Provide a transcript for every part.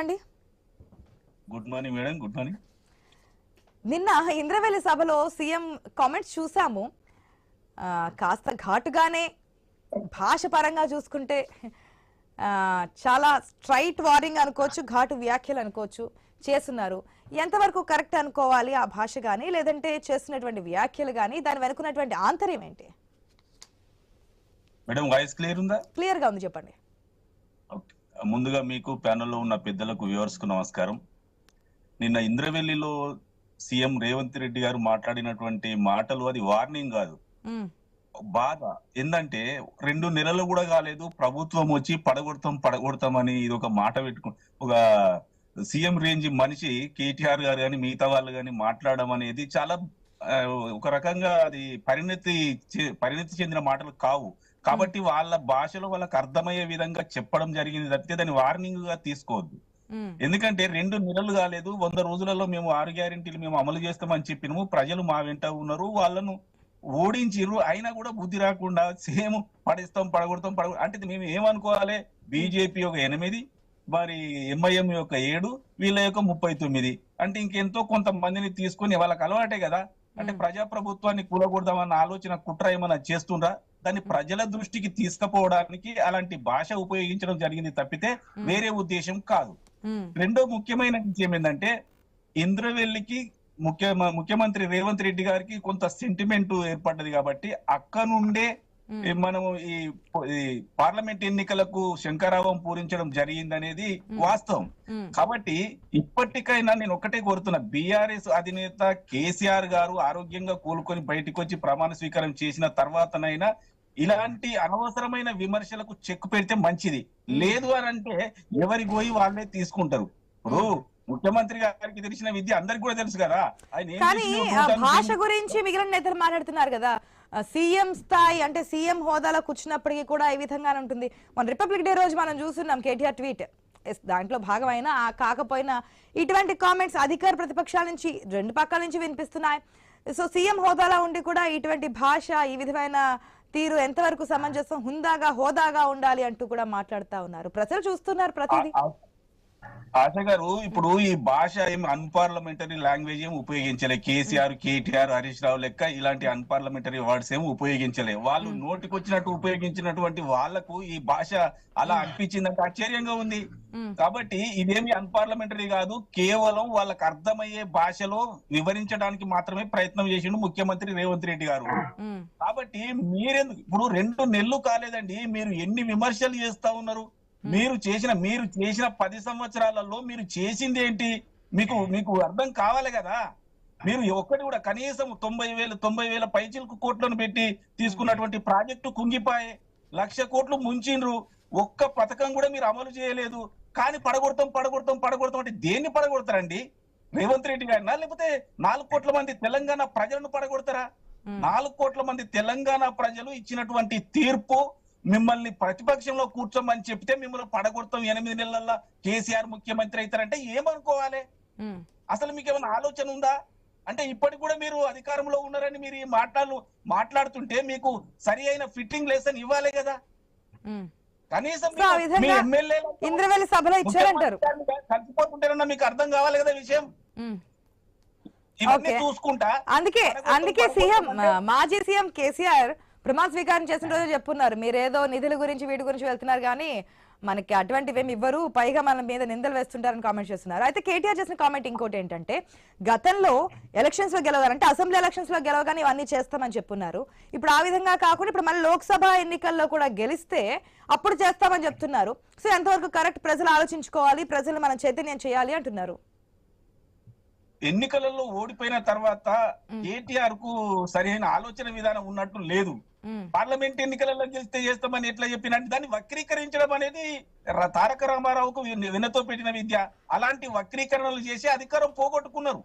అండి? Good morning madam good morning నిన్న ఇంద్రవెల్లి సభలో సీఎం కామెంట్స్ చూసాము. కాస్త ఘాటుగానే భాష పరంగా చూసుకుంటే చాలా స్ట్రైట్ వారింగ్ అనుకోవచ్చు ఘాటు వ్యాఖ్యలు అనుకోవచ్చు చేస్తున్నారు. ఎంతవరకు కరెక్ట్ అనుకోవాలి ఆ భాష కానీ లేదంటే చేస్తున్నటువంటి వ్యాఖ్యలు కానీ దాని వెనుకున్నటువంటి ఆంతర్యం ఏంటి? మేడం వాయిస్ క్లియర్ ఉందా? క్లియర్గా ఉంది చెప్పండి. ముందుగా మీకు ప్యానెల్లో ఉన్న పెద్దలకు వ్యూవర్స్కు నమస్కారం. నిన్న ఇంద్రవెల్లిలో సీఎం రేవంత్ రెడ్డి గారు మాట్లాడినటువంటి మాటలు అది వార్నింగ్ కాదు. బాధ ఏంటంటే రెండు నెలలు కూడా కాలేదు ప్రభుత్వం వచ్చి పడగొడతాం పడగొడతాం అని ఇది ఒక మాట పెట్టుకు ఒక సీఎం రేంజ్ మనిషి కేటీఆర్ గారు కానీ మిగతా వాళ్ళు కానీ మాట్లాడడం అనేది చాలా ఒక రకంగా అది పరిణతి పరిణతి చెందిన మాటలు కావు. కాబట్టి వాళ్ళ భాషలో వాళ్ళకి అర్థమయ్యే విధంగా చెప్పడం జరిగింది తప్పితే దాన్ని వార్నింగ్గా తీసుకోవద్దు. ఎందుకంటే రెండు నెలలు కాలేదు వంద రోజులలో మేము ఆరు గ్యారెంటీలు మేము అమలు చేస్తామని చెప్పినాము. ప్రజలు మా వెంట ఉన్నారు వాళ్ళను ఓడించిర్రు. అయినా కూడా బుద్ధి రాకుండా సేమ్ పడిస్తాం పడగొడతాం పడగొ అంటే మేము ఏమనుకోవాలి? బీజేపీ ఒక ఎనిమిది మరి ఎంఐఎం యొక్క ఏడు వీళ్ళ యొక్క ముప్పై తొమ్మిది. అంటే ఇంకెంతో కొంతమందిని తీసుకొని వాళ్ళకి అలవాటే కదా. అంటే మ్మ్. ప్రజా ప్రభుత్వాన్ని కూలగొడదామన్న ఆలోచన కుట్ర ఏమైనా చేస్తుండ్రా? దాన్ని ప్రజల దృష్టికి తీసుకుపోవడానికి అలాంటి భాష ఉపయోగించడం జరిగింది తప్పితే. వేరే ఉద్దేశం కాదు. రెండో ముఖ్యమైన విషయం ఏంటంటే ఇంద్రవెల్లికి ముఖ్య ముఖ్యమంత్రి రేవంత్ రెడ్డి గారికి కొంత సెంటిమెంట్ ఏర్పడ్డది కాబట్టి అక్క నుండే మనము ఈ పార్లమెంట్ ఎన్నికలకు శంకరావం పూరించడం జరిగిందనేది వాస్తవం. కాబట్టి ఇప్పటికైనా నేను ఒకటే కోరుతున్నా బీఆర్ఎస్ అధినేత కేసీఆర్ గారు ఆరోగ్యంగా కోలుకొని బయటకు వచ్చి ప్రమాణ స్వీకారం చేసిన తర్వాతనైనా ఇలాంటి అనవసరమైన విమర్శలకు చెక్ పెడితే మంచిది. లేదు అని అంటే ఎవరి గోయి వాళ్ళే తీసుకుంటారు. ఇప్పుడు ముఖ్యమంత్రి గారికి తెలిసిన విద్య అందరికి కూడా తెలుసు కదా. ఆయన భాష గురించి మిగిలిన నేతలు మాట్లాడుతున్నారు కదా. సీఎం స్థాయి అంటే సీఎం హోదాలో కూర్చున్నప్పటికీ కూడా ఈ విధంగానే ఉంటుంది. మన రిపబ్లిక్ డే రోజు మనం చూస్తున్నాం కేటీఆర్ ట్వీట్. ఎస్, దాంట్లో భాగమైన ఆ కాకపోయినా ఇటువంటి కామెంట్స్ అధికార ప్రతిపక్షాల నుంచి రెండు పక్కల నుంచి వినిపిస్తున్నాయి. సో సీఎం హోదాలో ఉండి కూడా ఇటువంటి భాష ఈ విధమైన తీరు ఎంతవరకు సమంజసం హుందాగా హోదాగా ఉండాలి అంటూ కూడా మాట్లాడుతా ఉన్నారు. ప్రజలు చూస్తున్నారు ప్రతిదీ. ఆశ గారు ఇప్పుడు ఈ భాష ఏం అన్పార్లమెంటరీ లాంగ్వేజ్ ఏం ఉపయోగించలే. కేసీఆర్ కేటీఆర్ హరీష్ రావు లెక్క ఇలాంటి అన్పార్లమెంటరీ వర్డ్స్ ఏం ఉపయోగించలే. వాళ్ళు నోటికొచ్చినట్టు ఉపయోగించినటువంటి వాళ్ళకు ఈ భాష అలా అనిపించిందంటే ఆశ్చర్యంగా ఉంది. కాబట్టి ఇదేమి అన్పార్లమెంటరీ కాదు కేవలం వాళ్ళకి అర్థమయ్యే భాషలో వివరించడానికి మాత్రమే ప్రయత్నం చేసిండు ముఖ్యమంత్రి రేవంత్ రెడ్డి గారు. కాబట్టి మీరెందుకు ఇప్పుడు రెండు నెలలు కాలేదండి మీరు ఎన్ని విమర్శలు చేస్తా ఉన్నారు? మీరు చేసిన మీరు చేసిన పది సంవత్సరాలలో మీరు చేసింది ఏంటి మీకు మీకు అర్థం కావాలి కదా? మీరు ఒక్కటి కూడా కనీసం తొంభై వేలు తొంభై వేల పైచిలకు కోట్లను పెట్టి తీసుకున్నటువంటి ప్రాజెక్టు కుంగిపాయే. లక్ష కోట్లు ముంచిండ్రు. ఒక్క పథకం కూడా మీరు అమలు చేయలేదు. కానీ పడగొడతాం పడగొడతాం పడగొడతాం అంటే దేన్ని పడగొడతారండి? రేవంత్ రెడ్డి గారినా? లేకపోతే నాలుగు కోట్ల మంది తెలంగాణ ప్రజలను పడగొడతారా? ఉమ్. నాలుగు కోట్ల మంది తెలంగాణ ప్రజలు ఇచ్చినటువంటి తీర్పు మిమ్మల్ని ప్రతిపక్షంలో కూర్చోమని చెప్తే మిమ్మల్ని పడగొడతాం ఎనిమిది నెలల్లో కేసీఆర్ ముఖ్యమంత్రి అవుతారంటే ఏమనుకోవాలి? అసలు మీకు ఏమైనా ఆలోచన ఉందా? అంటే ఇప్పటికి కూడా మీరు అధికారంలో ఉన్నారని మీరు ఈ మాటలు మాట్లాడుతుంటే మీకు సరి అయిన ఫిట్టింగ్ లెసన్ ఇవ్వాలి కదా. కనీసం మీకు మీ విధంగా ఎమ్మెల్యేలు ఇంద్రవెల్లి సభలో ఇచ్చారంటారు. కలిసిపోతుంటారన్నా మీకు అర్థం కావాలి కదా విషయం. ఇవన్నీ. చూసుకుంటా. అందుకే అందుకే సీఎం మాజీ సీఎం కేసీఆర్ ప్రమాణ స్వీకారం చేసిన రోజు చెప్పున్నారు. మీరేదో నిధుల గురించి వీటి గురించి వెళ్తున్నారు కానీ మనకి అటువంటివి ఏమి ఇవ్వరు. పైగా మన మీద నిందలు వేస్తుంటారని కామెంట్ చేస్తున్నారు. అయితే కేటీఆర్ చేసిన కామెంట్ ఇంకోటి ఏంటంటే గతంలో ఎలక్షన్స్లో గెలవాలంటే అసెంబ్లీ ఎలక్షన్స్లో గెలవగానే ఇవన్నీ చేస్తామని చెప్పున్నారు. ఇప్పుడు ఆ విధంగా కాకుండా ఇప్పుడు మళ్ళీ లోక్సభ ఎన్నికల్లో కూడా గెలిస్తే అప్పుడు చేస్తామని చెప్తున్నారు. సో ఎంతవరకు కరెక్ట్ ప్రజలు ఆలోచించుకోవాలి ప్రజలు మనం చైతన్యం చేయాలి అంటున్నారు? ఎన్నికలలో ఓడిపోయిన తర్వాత కేటీఆర్కు సరైన ఆలోచన విధానం ఉన్నట్టు లేదు. పార్లమెంట్ ఎన్నికలలో గెలిస్తే చేస్తామని ఎట్లా చెప్పినట్టు దాన్ని వక్రీకరించడం అనేది తారక రామారావుకు విన- వినతో పెట్టిన విద్య. అలాంటి వక్రీకరణలు చేసి అధికారం పోగొట్టుకున్నారు.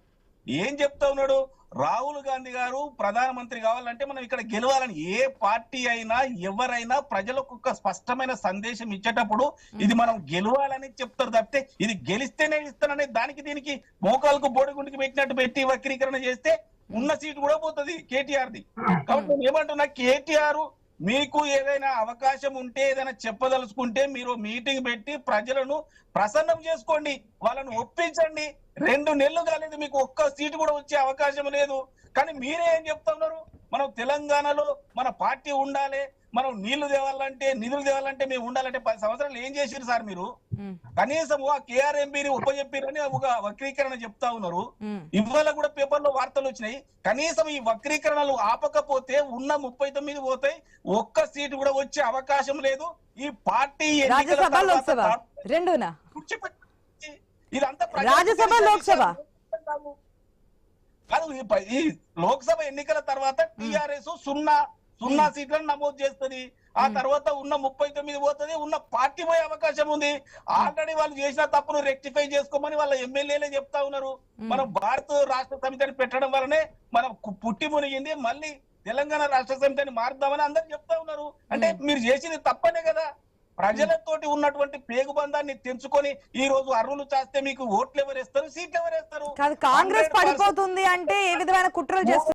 ఏం చెప్తా ఉన్నాడు? రాహుల్ గాంధీ గారు ప్రధానమంత్రి కావాలంటే మనం ఇక్కడ గెలవాలని ఏ పార్టీ అయినా ఎవరైనా ప్రజలకు ఒక స్పష్టమైన సందేశం ఇచ్చేటప్పుడు ఇది మనం గెలవాలని చెప్తారు తప్పితే ఇది గెలిస్తేనే ఇస్తాననే దానికి దీనికి మోకాలకు బోడిగుండికి పెట్టినట్టు పెట్టి వక్రీకరణ చేస్తే ఉన్న సీటు కూడా పోతుంది కేటీఆర్ ది కాబట్టి నేను ఏమంటున్నా కేటీఆర్ మీకు ఏదైనా అవకాశం ఉంటే ఏదైనా చెప్పదలుచుకుంటే మీరు మీటింగ్ పెట్టి ప్రజలను ప్రసన్నం చేసుకోండి. వాళ్ళను ఒప్పించండి. రెండు నెలలు కాలేదు మీకు ఒక్క సీటు కూడా వచ్చే అవకాశం లేదు. కానీ మీరే ఏం చెప్తున్నారు? మనం తెలంగాణలో మన పార్టీ ఉండాలి. మనం నీళ్ళు తేవాలంటే నిధులు తేవాలంటే మేము ఉండాలంటే పది సంవత్సరాలు ఏం చేసారు సార్ మీరు? కనీసం ఆ కేఆర్ఎంపీని ఉపజెప్పిరని ఒక వక్రీకరణ చెప్తా ఉన్నారు. ఇవాళ కూడా పేపర్లో వార్తలు వచ్చినాయి. కనీసం ఈ వక్రీకరణలు ఆపకపోతే ఉన్న ముప్పై తొమ్మిది పోతాయి ఒక్క సీటు కూడా వచ్చే అవకాశం లేదు. ఈ పార్టీ రెండునా? ఇదంతా రాజ్యసభ, లోక్సభ. కాదు ఈ లోక్సభ ఎన్నికల తర్వాత టిఆర్ఎస్ సున్నా సున్నా సీట్లను నమోదు చేస్తది. ఆ తర్వాత ఉన్న ముప్పై తొమ్మిది పోతుంది ఉన్న పార్టీ పోయే అవకాశం ఉంది. ఆల్రెడీ వాళ్ళు చేసిన తప్పును రెక్టిఫై చేసుకోమని వాళ్ళ ఎమ్మెల్యేలే చెప్తా ఉన్నారు. మనం భారత రాష్ట్ర సమితిని పెట్టడం వల్లనే మనం పుట్టి మునిగింది. మళ్ళీ తెలంగాణ రాష్ట్ర సమితిని మారుద్దామని అందరు చెప్తా ఉన్నారు. అంటే మీరు చేసింది తప్పనే కదా. ప్రజలతోటి ఉన్నటువంటి పేగుబంధాన్ని తెంచుకొని ఈ రోజు అర్రులు చాస్తే మీకు ఓట్లు ఎవరేస్తారు సీట్లు ఎవరేస్తారు కాదు కాంగ్రెస్ 100% పడిపోతుంది అంటే ఏ విధమైన కుట్రలు చేస్తున్నారు